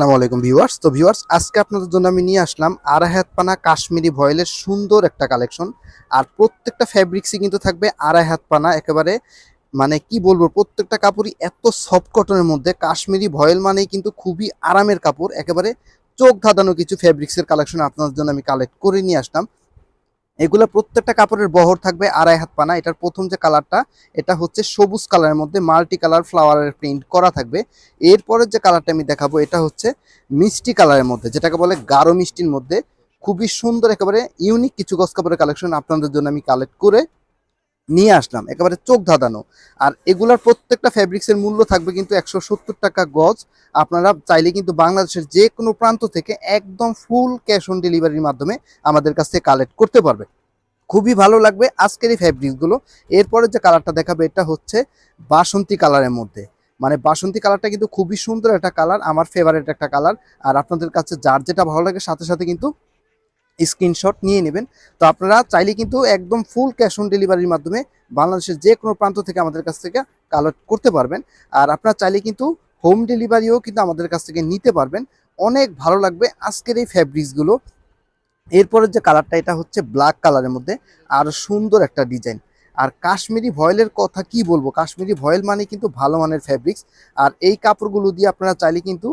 আসসালামু আলাইকুম ভিউয়ার্স। তো ভিউয়ার্স, আজকে আপনাদের জন্য আমি নিয়ে আসলাম আড়াই পানা কাশ্মীরি ভয়েলের সুন্দর একটা কালেকশন। আর প্রত্যেকটা ফ্যাব্রিক্সই কিন্তু থাকবে আড়াই পানা একেবারে মানে কি বলব, প্রত্যেকটা কাপড়ই এত সফট কটনের মধ্যে, কাশ্মীরি ভয়েল মানেই কিন্তু খুবই আরামের কাপড়, একেবারে চোখ ধাঁধানো কিছু ফ্যাব্রিক্সের কালেকশন আপনাদের জন্য আমি কালেক্ট করে নিয়ে আসলাম। এগুলো প্রত্যেকটা কাপড়ের বহর থাকবে, আড়াই হাত পানা। এটার প্রথম যে কালারটা, এটা হচ্ছে সবুজ কালারের মধ্যে মাল্টি কালার ফ্লাওয়ারের প্রিন্ট করা থাকবে। এরপরের যে কালারটা আমি দেখাবো, এটা হচ্ছে মিষ্টি কালারের মধ্যে, যেটাকে বলে গাঢ় মিষ্টির মধ্যে। খুবই সুন্দর, একেবারে ইউনিক কিছু গস কাপড়ের কালেকশন আপনাদের জন্য আমি কালেক্ট করে নিয়ে আসলাম, একেবারে চোখ ধাঁধানো। আর এগুলার প্রত্যেকটা ফ্যাব্রিক্সের মূল্য থাকবে কিন্তু একশো সত্তর টাকা গজ। আপনারা চাইলে কিন্তু বাংলাদেশের যে কোনো প্রান্ত থেকে একদম ফুল ক্যাশ অন ডেলিভারির মাধ্যমে আমাদের কাছ থেকে কালেক্ট করতে পারবে। খুবই ভালো লাগবে আজকের এই ফ্যাব্রিক্সগুলো। এরপরে যে কালারটা দেখাবে, এটা হচ্ছে বাসন্তী কালারের মধ্যে। মানে বাসন্তী কালারটা কিন্তু খুবই সুন্দর একটা কালার, আমার ফেভারিট একটা কালার। আর আপনাদের কাছে যার যেটা ভালো লাগে, সাথে সাথে কিন্তু স্ক্রিনশট নিয়ে নেবেন। তো আপনারা চাইলে কিন্তু একদম ফুল ক্যাশ অন ডেলিভারির মাধ্যমে বাংলাদেশের যে কোনো প্রান্ত থেকে আমাদের কাছ থেকে কালেক্ট করতে পারবেন। আর আপনারা চাইলে কিন্তু হোম ডেলিভারিও কিন্তু আমাদের কাছ থেকে নিতে পারবেন। অনেক ভালো লাগবে আজকের এই ফ্যাব্রিক্সগুলো এরপরের যে কালারটা এটা হচ্ছে ব্ল্যাক কালারের মধ্যে আর সুন্দর একটা ডিজাইন আর কাশ্মীরি ভয়েলের কথা কি বলব? কাশ্মীরি ভয়েল মানে কিন্তু ভালো মানের ফ্যাব্রিক্স আর এই কাপড়গুলো দিয়ে আপনারা চাইলে কিন্তু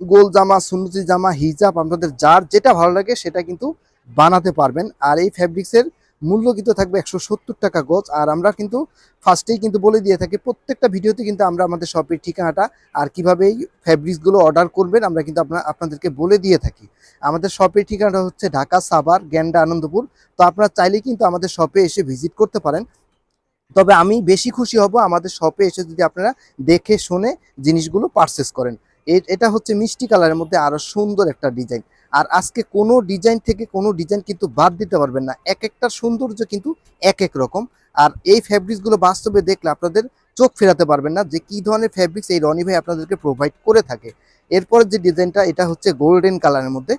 গোল জামা, সুন্নতি জামা, হিজাব, আপনাদের যার যেটা ভালো লাগে সেটা কিন্তু বানাতে পারবেন। আর এই ফ্যাব্রিক্সের মূল্য কিন্তু থাকবে একশো সত্তর টাকা গজ। আর আমরা কিন্তু ফার্স্টেই কিন্তু বলে দিয়ে থাকি, প্রত্যেকটা ভিডিওতে কিন্তু আমরা আমাদের শপের ঠিকানাটা আর কীভাবে এই ফ্যাব্রিক্সগুলো অর্ডার করবেন, আমরা কিন্তু আপনার আপনাদেরকে বলে দিয়ে থাকি। আমাদের শপের ঠিকানাটা হচ্ছে ঢাকা, সাভার, গ্যান্ডা, আনন্দপুর। তো আপনারা চাইলেই কিন্তু আমাদের শপে এসে ভিজিট করতে পারেন। তবে আমি বেশি খুশি হব আমাদের শপে এসে যদি আপনারা দেখে, শুনে জিনিসগুলো পারচেস করেন। এটা হচ্ছে মিষ্টি কালারের মধ্যে আরও সুন্দর একটা ডিজাইন। আর আজকে কোনো ডিজাইন থেকে কোনো ডিজাইন কিন্তু বাদ দিতে পারবেন না। এক একটার সৌন্দর্য কিন্তু এক এক রকম। আর এই ফ্যাব্রিক্সগুলো বাস্তবে দেখলে আপনাদের চোখ ফেরাতে পারবেন না যে কি ধরনের ফ্যাব্রিক্স এই রনি ভাই আপনাদেরকে প্রোভাইড করে থাকে। এরপর যে ডিজাইনটা, এটা হচ্ছে গোল্ডেন কালারের মধ্যে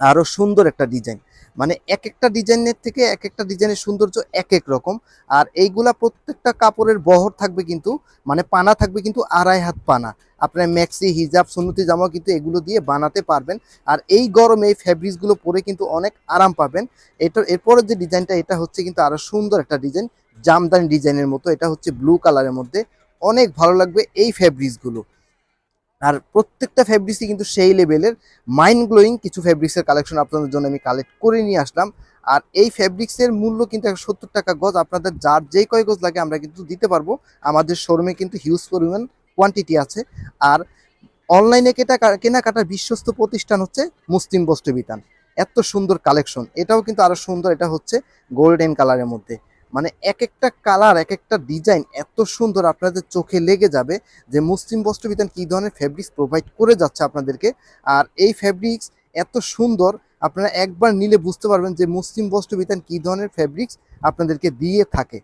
আরও সুন্দর একটা ডিজাইন। মানে এক একটা ডিজাইনের থেকে এক একটা ডিজাইনের সৌন্দর্য এক এক রকম। আর এইগুলা প্রত্যেকটা কাপড়ের বহর থাকবে কিন্তু মানে পানা থাকবে কিন্তু আড়াই হাত পানা। আপনার ম্যাক্সি হিজাব সুন্নতি জামা কিন্তু এগুলো দিয়ে বানাতে পারবেন। আর এই গরমে এই ফ্যাব্রিক্সগুলো পরে কিন্তু অনেক আরাম পাবেন। এটা এরপরের যে ডিজাইনটা, এটা হচ্ছে কিন্তু আরও সুন্দর একটা ডিজাইন। জামদানি ডিজাইনের মতো। এটা হচ্ছে ব্লু কালারের মধ্যে। অনেক ভালো লাগবে এই ফ্যাব্রিক্সগুলো আর প্রত্যেকটা ফ্যাব্রিক্সই কিন্তু সেই লেভেলের মাইন্ড গ্লোয়িং কিছু ফ্যাব্রিক্সের কালেকশন আপনাদের জন্য আমি কালেক্ট করে নিয়ে আসলাম। আর এই ফ্যাব্রিক্সের মূল্য কিন্তু একশো সত্তর টাকা গজ। আপনাদের যার যেই কয় গজ লাগে আমরা কিন্তু দিতে পারব। আমাদের শোরুমে কিন্তু হিউজ পরিমাণ কোয়ান্টিটি আছে। আর অনলাইনে কেটা কেনাকাটার বিশ্বস্ত প্রতিষ্ঠান হচ্ছে মুসলিম বস্ত্র বিতান এত সুন্দর কালেকশন এটাও কিন্তু আরও সুন্দর। এটা হচ্ছে গোল্ডেন কালারের মধ্যে। মানে এক একটা কালার এক একটা ডিজাইন এত সুন্দর আপনাদের চোখে লেগে যাবে যে মুসলিম বস্ত্র বিতান কি ধরনের ফ্যাব্রিক্স প্রোভাইড করে যাচ্ছে আপনাদেরকে। আর এই ফ্যাব্রিক্স এত সুন্দর, আপনারা একবার নিলে বুঝতে পারবেন যে মুসলিম বস্ত্র বিতান কি ধরনের ফ্যাব্রিক্স আপনাদেরকে দিয়ে থাকে।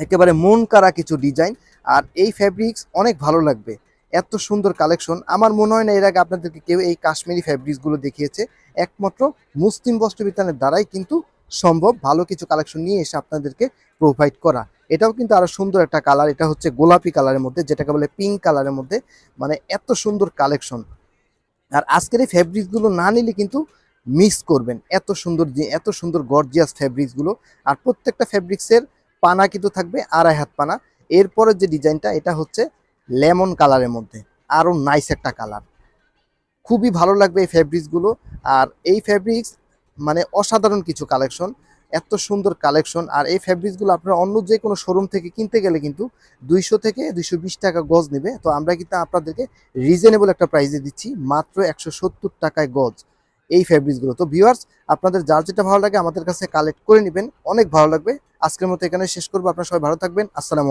একেবারে মন কারা কিছু ডিজাইন আর এই ফ্যাব্রিক্স অনেক ভালো লাগবে। এত সুন্দর কালেকশন আমার মনে হয় না এর আগে আপনাদেরকে কেউ এই কাশ্মীরি ফ্যাব্রিক্সগুলো দেখিয়েছে। একমাত্র মুসলিম বস্ত্র বিতানের দ্বারাই কিন্তু সম্ভব ভালো কিছু কালেকশন নিয়ে এসে আপনাদেরকে প্রোভাইড করা। এটাও কিন্তু আরও সুন্দর একটা কালার এটা হচ্ছে গোলাপি কালারের মধ্যে, যেটাকে বলে পিঙ্ক কালারের মধ্যে মানে এত সুন্দর কালেকশন আর আজকের এই ফ্যাব্রিক্সগুলো না নিলে কিন্তু মিস করবেন। এত সুন্দর এত সুন্দর গর্জিয়াস ফ্যাব্রিক্সগুলো আর প্রত্যেকটা ফ্যাব্রিক্সের পানা কিন্তু থাকবে আড়াই হাত পানা। এরপরের যে ডিজাইনটা, এটা হচ্ছে লেমন কালারের মধ্যে। আরও নাইস একটা কালার খুবই ভালো লাগবে এই ফ্যাব্রিক্সগুলো আর এই ফ্যাব্রিক্স মানে অসাধারণ কিছু কালেকশন এত সুন্দর কালেকশন আর এই ফ্যাব্রিক্সগুলো আপনারা অন্য যে কোনো শোরুম থেকে কিনতে গেলে কিন্তু দুইশো থেকে দুইশো বিশ টাকা গজ নেবে। তো আমরা কিন্তু আপনাদেরকে রিজনেবল একটা প্রাইসে দিচ্ছি, মাত্র একশো সত্তর টাকায় গজ এই ফ্যাব্রিক্সগুলো তো ভিউয়ার্স আপনাদের যার যেটা ভালো লাগে আমাদের কাছে কালেক্ট করে নেবেন। অনেক ভালো লাগবে। আজকের মতো এখানে শেষ করব। আপনারা সবাই ভালো থাকবেন। আসসালামু